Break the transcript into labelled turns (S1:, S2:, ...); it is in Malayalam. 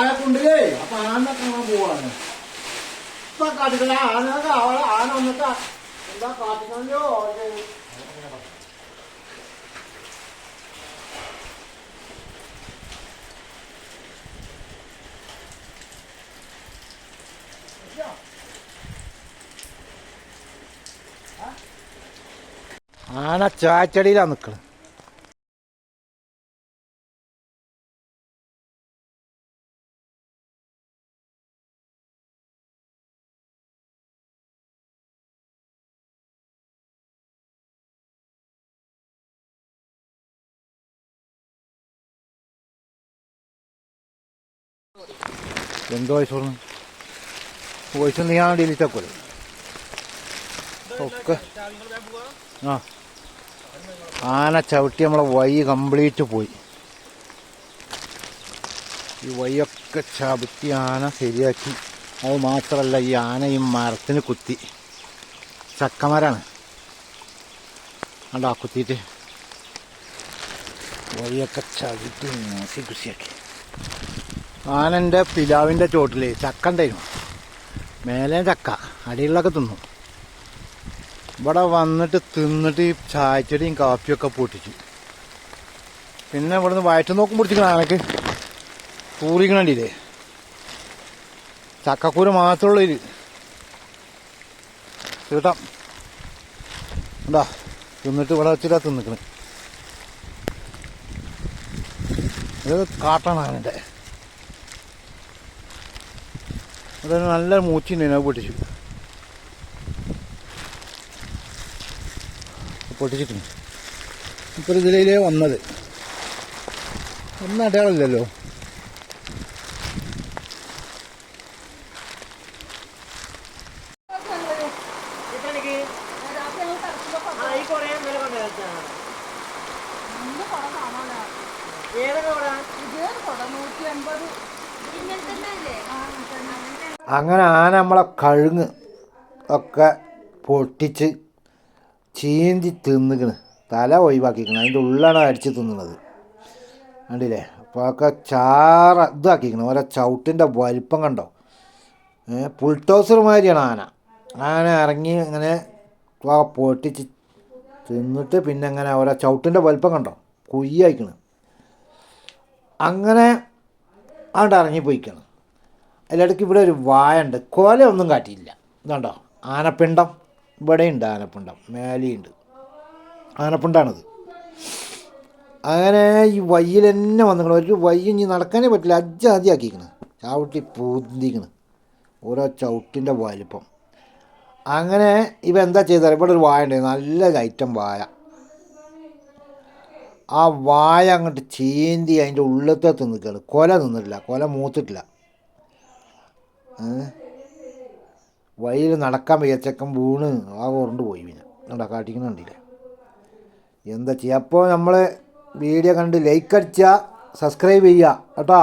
S1: വാഴക്കുണ്ടിലേ അപ്പൊ ആന കാണാൻ പോവാണ്. ഇപ്പൊ കാട്ടിക്കല ആന അവളെ ആന വന്നിട്ട് എന്താ കാട്ടിക്കണല്ലോ ആന ചാച്ചടിയിലാ നിക്കണത് എന്തോ വയസ്സ് പറഞ്ഞു വയസ്സ് നീ ഡിലീറ്റ് ആക്കൂലെ. ഒക്കെ. ആ. ആന ചവിട്ടി നമ്മളെ വൈ കംപ്ലീറ്റ് പോയി. ഈ വഴിയൊക്കെ ചവിട്ടി ആന ശരിയാക്കി. അത് മാത്രമല്ല ഈ ആന ഈ മരത്തിന് കുത്തി. ചക്കമരാണ്? അണ്ടാ കുത്തിയിട്ട്. വഴിയൊക്കെ ചവിട്ടി നോക്കി കൃഷിയാക്കി. ആനന്റെ പിലാവിന്റെ ചോട്ടിൽ ചക്ക ഉണ്ടായിരുന്നു മേലെ ചക്ക അടിയിലൊക്കെ തിന്നു. ഇവിടെ വന്നിട്ട് തിന്നിട്ട് ഈ ചായച്ചെടിയും കാപ്പിയൊക്കെ പൊട്ടിച്ചു. പിന്നെ ഇവിടുന്ന് വയറ്റ് നോക്കും പിടിച്ചിക്കണം ആനക്ക്. തൂറിക്കണില്ലേ ചക്കക്കൂര് മാത്രമുള്ള ഇത്. തീട്ടാം എന്താ തിന്നിട്ട് ഇവിടെ വെച്ചിട്ടാ തിന്നിക്കണ്. ഇത് കാട്ടാണ് ആനന്റെ അതൊരു നല്ല മൂച്ചിണ്ടായിരുന്നു അത് പൊട്ടിച്ചു. പൊട്ടിച്ചിട്ടുണ്ട്. ഇപ്പോൾ ഇതിലേ വന്നത്. ഒന്നും അടയാളില്ലല്ലോ അങ്ങനെ ആന നമ്മളെ കഴുങ്ങ് ഒക്കെ പൊട്ടിച്ച് ചീന്തി തിന്നിക്കണ് തല ഒഴിവാക്കിക്കണം. അതിന്റെ ഉള്ളാണ് അടിച്ച് തിന്നണത്. കണ്ടില്ലേ? അപ്പോൾ ഒക്കെ ചാറ ഇതാക്കിക്കണം. ഓരോ ചവിട്ടിന്റെ വലിപ്പം കണ്ടോ? പുൾട്ടോസർ മാതിരിയാണ് ആന. ആന ഇറങ്ങി ഇങ്ങനെ പൊട്ടിച്ച് തിന്നിട്ട് പിന്നെ അങ്ങനെ ഓരോ ചവിട്ടിന്റെ വലിപ്പം കണ്ടോ? കുയ്യയക്കണം. അങ്ങനെ അങ്ങോട്ട് ഇറങ്ങിപ്പോയിക്കണം. അതിലിടയ്ക്ക് ഇവിടെ ഒരു വായ ഉണ്ട് കൊല ഒന്നും കാട്ടിയില്ല. ഇതുണ്ടോ? ആനപ്പിണ്ടം. ഇവിടെയുണ്ട് ആനപ്പിണ്ടം. മേലെയുണ്ട്. ആനപ്പിണ്ടാണിത്. അങ്ങനെ ഈ വയ്യിൽ തന്നെ വന്നിക്കണം ഒരു വയ്യ ഇനി നടക്കാനേ പറ്റില്ല. അജ്ജാതിയാക്കിക്കണ് ചവിട്ടി പൂന്തിക്കണ് ഓരോ ചവിട്ടിന്റെ വലിപ്പം. അങ്ങനെ ഇവ എന്താ ചെയ്താൽ ഇവിടെ ഒരു വായ ഉണ്ട് നല്ല ഐറ്റം വായ. ആ വായ അങ്ങോട്ട് ചീന്തി അതിന്റെ ഉള്ളത്തെ തിന്നിക്കാണ് കൊല തിന്നിട്ടില്ല കൊല മൂത്തിട്ടില്ല. വഴിയിൽ നടക്കാൻ വയ്യ ചെക്കൻ വീണ് ആ ഉരുണ്ട് പോയി പിന്നെ. നമ്മുടെ കാട്ടിക്കുന്ന കണ്ടില്ല? എന്താ ചെയ്യുക അപ്പോൾ നമ്മൾ വീഡിയോ കണ്ട് ലൈക്ക് അടിച്ചാൽ സബ്സ്ക്രൈബ് ചെയ്യുക കേട്ടോ?